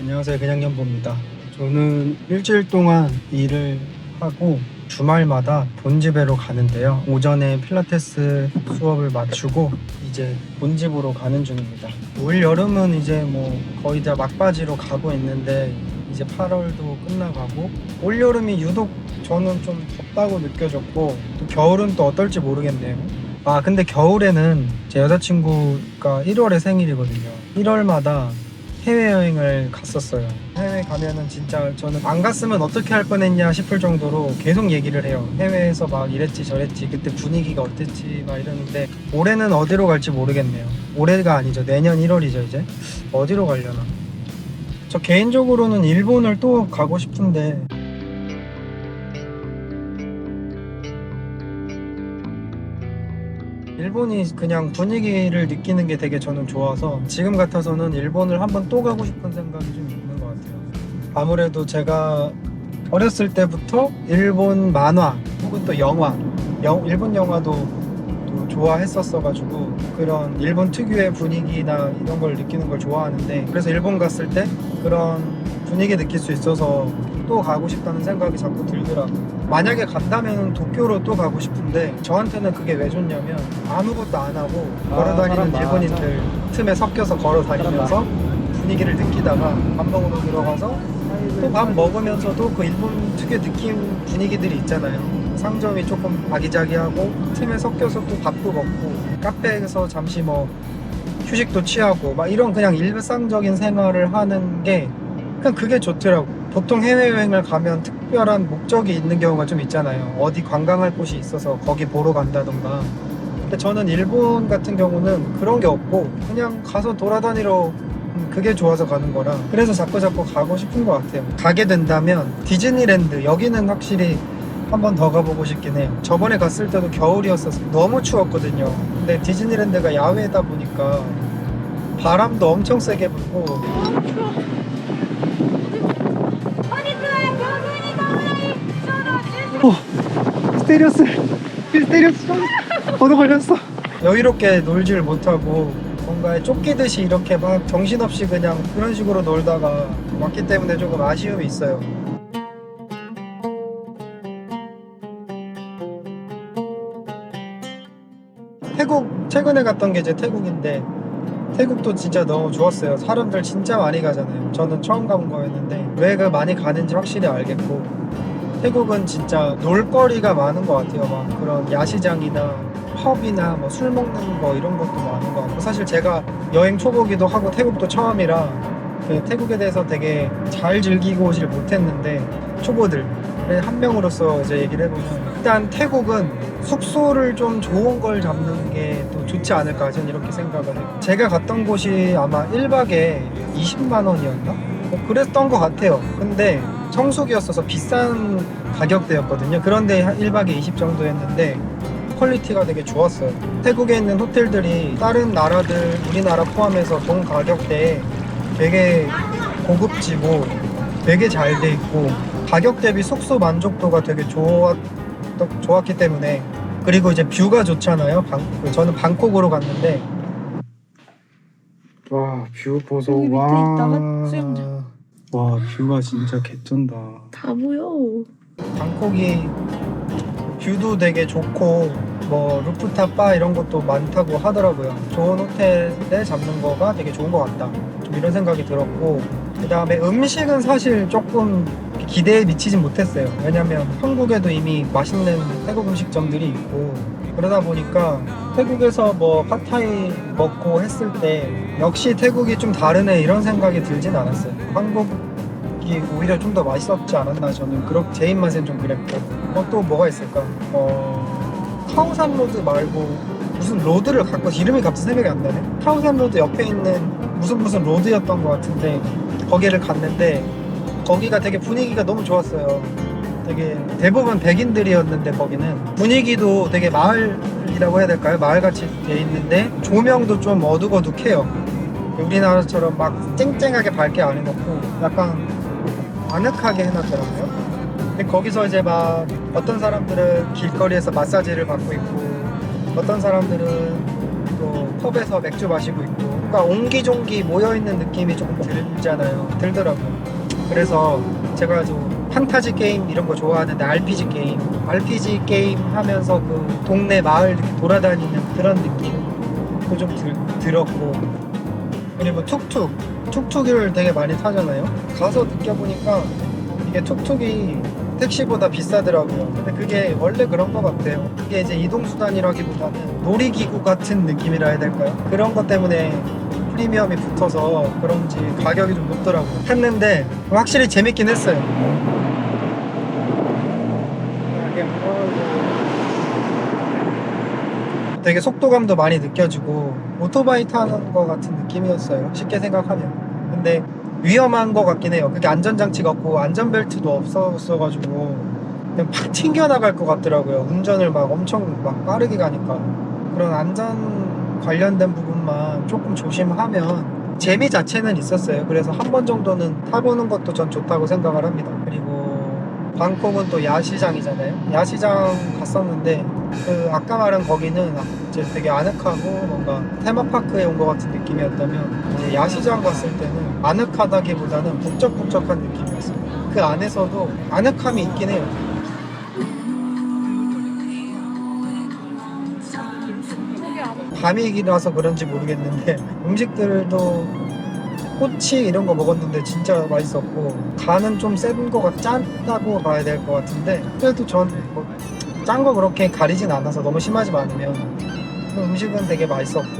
안녕하세요. 그냥 연보입니다. 저는 일주일 동안 일을 하고 주말마다 본집에로 가는데요. 오전에 필라테스 수업을 마치고 이제 본집으로 가는 중입니다. 올 여름은 이제 뭐 거의 다 막바지로 가고 있는데 이제 8월도 끝나가고 올 여름이 유독 저는 좀 덥다고 느껴졌고 또 겨울은 또 어떨지 모르겠네요. 아 근데 겨울에는 제 여자친구가 1월에 생일이거든요. 1월마다 해외여행을 갔었어요. 해외 가면은 진짜 저는 안 갔으면 어떻게 할 뻔했냐 싶을 정도로 계속 얘기를 해요. 해외에서 막 이랬지 저랬지 그때 분위기가 어땠지 막 이러는데 올해는 어디로 갈지 모르겠네요. 올해가 아니죠. 내년 1월이죠 이제. 어디로 가려나. 저 개인적으로는 일본을 또 가고 싶은데 일본이 그냥 분위기를 느끼는 게 되게 저는 좋아서 지금 같아서는 일본을 한번 또 가고 싶은 생각이 좀 있는 것 같아요. 아무래도 제가 어렸을 때부터 일본 만화 혹은 또 영화, 영- 일본 영화도 또 좋아했었어가지고 그런 일본 특유의 분위기나 이런 걸 느끼는 걸 좋아하는데 그래서 일본 갔을 때 그런 분위기 느낄 수 있어서 또 가고 싶다는 생각이 자꾸 들더라고요. 만약에 간다면 도쿄로 또 가고 싶은데 저한테는 그게 왜 좋냐면 아무것도 안 하고 아, 걸어다니는 사람. 일본인들 틈에 섞여서 걸어 다니면서 분위기를 느끼다가 밥 먹으러 들어가서 또 밥 먹으면서도 그 일본 특유의 느낌 분위기들이 있잖아요. 상점이 조금 아기자기하고 틈에 섞여서 또 밥도 먹고 카페에서 잠시 뭐 휴식도 취하고 막 이런 그냥 일상적인 생활을 하는 게 그냥 그게 좋더라고. 보통 해외여행을 가면 특별한 목적이 있는 경우가 좀 있잖아요. 어디 관광할 곳이 있어서 거기 보러 간다던가. 근데 저는 일본 같은 경우는 그런 게 없고 그냥 가서 돌아다니러 음, 그게 좋아서 가는 거라 그래서 자꾸 자꾸 가고 싶은 것 같아요. 가게 된다면 디즈니랜드 여기는 확실히 한번더 가보고 싶긴 해요. 저번에 갔을 때도 겨울이었어서 너무 추웠거든요. 근데 디즈니랜드가 야외다 보니까 바람도 엄청 세게 불고 어, 스테리오스 스테리오스 번호 걸렸어. 여유롭게 놀지를 못하고 뭔가에 쫓기듯이 이렇게 막 정신없이 그냥 그런 식으로 놀다가 왔기 때문에 조금 아쉬움이 있어요. 태국 최근에 갔던 게 이제 태국인데 태국도 진짜 너무 좋았어요. 사람들 진짜 많이 가잖아요. 저는 처음 가본 거였는데 왜 그 많이 가는지 확실히 알겠고 태국은 진짜 놀거리가 많은 것 같아요. 막 그런 야시장이나 펍이나 뭐 술 먹는 거 이런 것도 많은 것 같고 사실 제가 여행 초보기도 하고 태국도 처음이라 그 태국에 대해서 되게 잘 즐기고 오질 못했는데 초보들 한 명으로서 이제 얘기를 해보면 일단 태국은 숙소를 좀 좋은 걸 잡는 게 또 좋지 않을까 저는 이렇게 생각을 해요. 제가 갔던 곳이 아마 1박에 20만 원이었나? 뭐 그랬던 것 같아요. 근데 성수기였어서 비싼 가격대였거든요. 그런데 한 1박에 20 정도였는데 퀄리티가 되게 좋았어요. 태국에 있는 호텔들이 다른 나라들, 우리나라 포함해서 동 가격대에 되게 고급지고 되게 잘 돼 있고 가격 대비 숙소 만족도가 되게 좋았, 좋았기 때문에 그리고 이제 뷰가 좋잖아요. 방, 저는 방콕으로 갔는데 와 뷰 보소 여기 밑에 와. 있다가 수영장. 와 뷰가 진짜 개쩐다. 다 보여. 방콕이 뷰도 되게 좋고 뭐 루프탑 바 이런 것도 많다고 하더라고요. 좋은 호텔에 잡는 거가 되게 좋은 것 같다. 좀 이런 생각이 들었고 그 다음에 음식은 사실 조금 기대에 미치진 못했어요. 왜냐면 한국에도 이미 맛있는 태국 음식점들이 있고 그러다 보니까 태국에서 뭐 팟타이 먹고 했을 때 역시 태국이 좀 다르네 이런 생각이 들진 않았어요. 한국이 오히려 좀 더 맛있었지 않았나 저는 그렇게 제 입맛엔 좀 그랬고 어, 또 뭐가 있을까? 어, 카오산 로드 말고 무슨 로드를 갖고 이름이 갑자기 생각이 안 나네. 카오산 로드 옆에 있는 무슨 무슨 로드였던 것 같은데 거기를 갔는데 거기가 되게 분위기가 너무 좋았어요. 되게 대부분 백인들이었는데 거기는 분위기도 되게 마을이라고 해야 될까요? 마을같이 돼 있는데 조명도 좀 어둑어둑해요. 우리나라처럼 막 쨍쨍하게 밝게 안 해놓고 약간 아늑하게 해놨더라고요. 근데 거기서 이제 막 어떤 사람들은 길거리에서 마사지를 받고 있고 어떤 사람들은 또 펍에서 맥주 마시고 있고 뭔가 옹기종기 모여있는 느낌이 조금 들잖아요. 들더라고요. 그래서 제가 좀 판타지 게임 이런 거 좋아하는데 RPG 게임, RPG 게임 하면서 그 동네 마을 돌아다니는 그런 느낌도 좀 들, 들었고 그리고 툭툭, 툭툭을 되게 많이 타잖아요. 가서 느껴보니까 이게 툭툭이 택시보다 비싸더라고요. 근데 그게 원래 그런 것 같아요. 이게 이제 이동수단이라기보다는 놀이기구 같은 느낌이라 해야 될까요? 그런 것 때문에 프리미엄이 붙어서 그런지 가격이 좀 높더라고요. 했는데 확실히 재밌긴 했어요. 되게 속도감도 많이 느껴지고 오토바이 타는 것 같은 느낌이었어요. 쉽게 생각하면. 근데 위험한 것 같긴 해요. 그게 안전장치가 없고 안전벨트도 없었어가지고 그냥 팍 튕겨나갈 것 같더라고요. 운전을 막 엄청 막 빠르게 가니까 그런 안전 관련된 부분만 조금 조심하면 재미 자체는 있었어요. 그래서 한 번 정도는 타보는 것도 전 좋다고 생각을 합니다. 그리고 방콕은 또 야시장이잖아요. 야시장 갔었는데 그 아까 말한 거기는 이제 되게 아늑하고 뭔가 테마파크에 온 것 같은 느낌이었다면 이제 야시장 갔을 때는 아늑하다기보다는 북적북적한 느낌이었어요. 그 안에서도 아늑함이 있긴 해요. 밤이라서 그런지 모르겠는데 음식들도 꼬치 이런 거 먹었는데 진짜 맛있었고 간은 좀 센 거가 짠다고 봐야 될 것 같은데 그래도 전짠 거 그렇게 가리진 않아서 너무 심하지 않으면 그 음식은 되게 맛있었고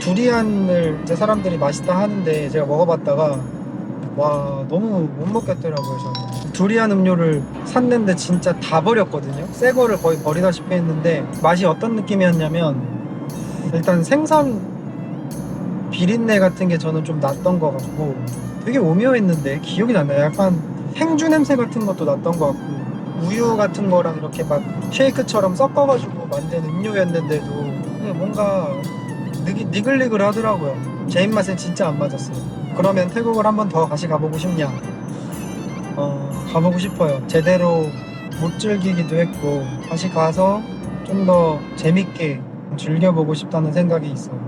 두리안을 이제 사람들이 맛있다 하는데 제가 먹어봤다가 와 너무 못 먹겠더라고요 저는. 두리안 음료를 샀는데 진짜 다 버렸거든요. 새 거를 거의 버리다시피 했는데 맛이 어떤 느낌이었냐면 일단 생선 비린내 같은 게 저는 좀 났던 것 같고 되게 오묘했는데 기억이 안 나요. 약간 행주 냄새 같은 것도 났던 것 같고 우유 같은 거랑 이렇게 막 쉐이크처럼 섞어가지고 만든 음료였는데도 뭔가 니글니글 하더라고요. 제 입맛엔 진짜 안 맞았어요. 그러면 태국을 한 번 더 다시 가보고 싶냐? 어, 가보고 싶어요. 제대로 못 즐기기도 했고 다시 가서 좀 더 재밌게 즐겨보고 싶다는 생각이 있어요.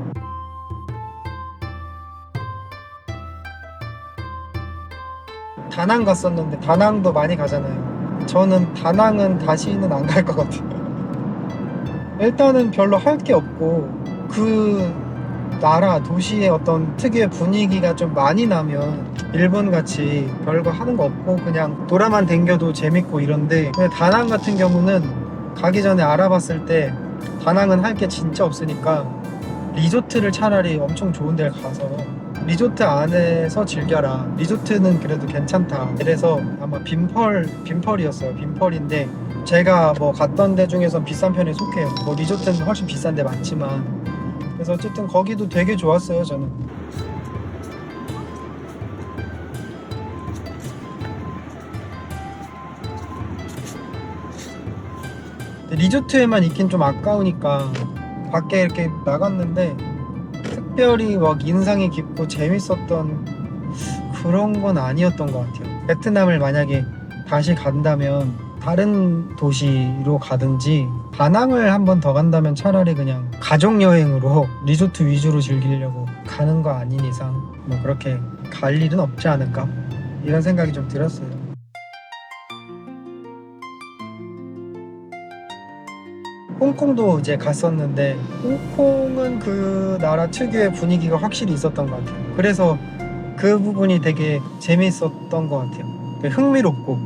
다낭 갔었는데 다낭도 많이 가잖아요. 저는 다낭은 다시는 안 갈 것 같아요. 일단은 별로 할 게 없고 그 나라 도시의 어떤 특유의 분위기가 좀 많이 나면 일본 같이 별거 하는 거 없고 그냥 돌아만 댕겨도 재밌고 이런데 다낭 같은 경우는 가기 전에 알아봤을 때 다낭은 할 게 진짜 없으니까 리조트를 차라리 엄청 좋은 데를 가서 리조트 안에서 즐겨라. 리조트는 그래도 괜찮다. 그래서 아마 빈펄, 빈펄이었어요. 빈펄인데 제가 뭐 갔던 데 중에서 비싼 편에 속해요. 뭐 리조트는 훨씬 비싼 데 많지만. 그래서 어쨌든 거기도 되게 좋았어요, 저는. 리조트에만 있긴 좀 아까우니까 밖에 이렇게 나갔는데 특별히 막 인상이 깊고 재밌었던 그런 건 아니었던 것 같아요. 베트남을 만약에 다시 간다면 다른 도시로 가든지 다낭을 한 번 더 간다면 차라리 그냥 가족 여행으로 리조트 위주로 즐기려고 가는 거 아닌 이상 뭐 그렇게 갈 일은 없지 않을까 이런 생각이 좀 들었어요. 홍콩도 이제 갔었는데 홍콩은 그 나라 특유의 분위기가 확실히 있었던 것 같아요. 그래서 그 부분이 되게 재밌었던 것 같아요. 흥미롭고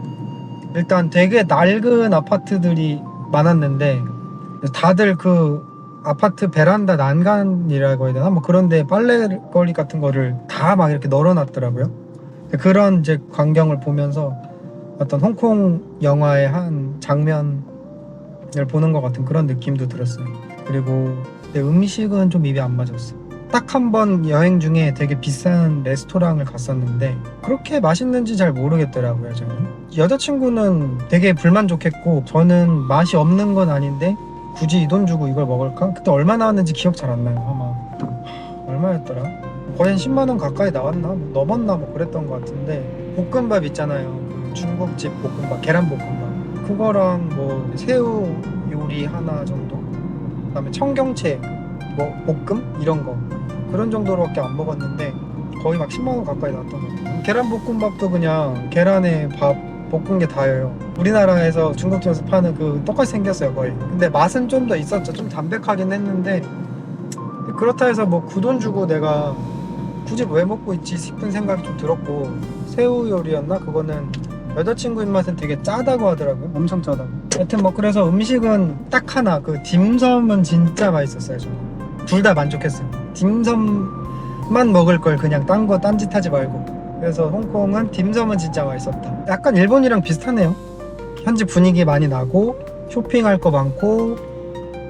일단 되게 낡은 아파트들이 많았는데 다들 그 아파트 베란다 난간이라고 해야 되나 뭐 그런데 빨래거리 같은 거를 다 막 이렇게 널어놨더라고요. 그런 이제 광경을 보면서 어떤 홍콩 영화의 한 장면 을 보는 것 같은 그런 느낌도 들었어요. 그리고 내 음식은 좀 입에 안 맞았어. 딱한 번 여행 중에 되게 비싼 레스토랑을 갔었는데 그렇게 맛있는지 잘 모르겠더라고요. 저는 여자친구는 되게 불만족했고 저는 맛이 없는 건 아닌데 굳이 이 돈 주고 이걸 먹을까? 그때 얼마 나왔는지 기억 잘 안 나요. 아마 하, 얼마였더라? 거의 한 10만 원 가까이 나왔나? 뭐 넘었나? 뭐 그랬던 것 같은데 볶음밥 있잖아요. 그 중국집 볶음밥, 계란 볶음밥. 그거랑 뭐 새우 요리 하나 정도 그다음에 청경채 뭐 볶음 이런 거 그런 정도로밖에 안 먹었는데 거의 막 10만 원 가까이 나왔던 것 같아요. 계란 볶음밥도 그냥 계란에 밥 볶은 게 다예요. 우리나라에서 중국집에서 파는 그 똑같이 생겼어요 거의. 근데 맛은 좀 더 있었죠. 좀 담백하긴 했는데 그렇다 해서 뭐 그 돈 주고 내가 굳이 왜 먹고 있지 싶은 생각이 좀 들었고 새우 요리였나 그거는 여자친구 입맛은 되게 짜다고 하더라고요. 엄청 짜다고. 하여튼 뭐 그래서 음식은 딱 하나 그 딤섬은 진짜 맛있었어요. 저는 둘다 만족했어요. 딤섬만 먹을 걸 그냥 딴 거 딴짓 하지 말고. 그래서 홍콩은 딤섬은 진짜 맛있었다. 약간 일본이랑 비슷하네요. 현지 분위기 많이 나고 쇼핑할 거 많고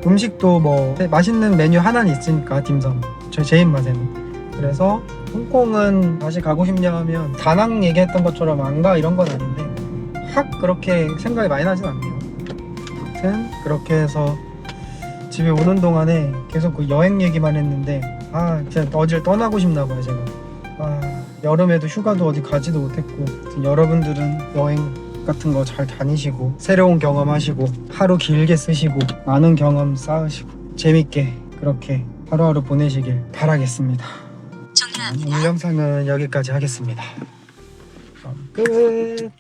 음식도 뭐 맛있는 메뉴 하나는 있으니까 딤섬. 저 제 입맛에는. 그래서 홍콩은 다시 가고 싶냐 하면 다낭 얘기했던 것처럼 안 가 이런 건 아닌데 확 그렇게 생각이 많이 나진 않네요. 아무튼 그렇게 해서 집에 오는 동안에 계속 그 여행 얘기만 했는데 아 진짜 어딜 떠나고 싶나 봐요 제가. 아 여름에도 휴가도 어디 가지도 못했고 여러분들은 여행 같은 거 잘 다니시고 새로운 경험하시고 하루 길게 쓰시고 많은 경험 쌓으시고 재밌게 그렇게 하루하루 보내시길 바라겠습니다. 오늘 영상은 여기까지 하겠습니다. 그럼 끝.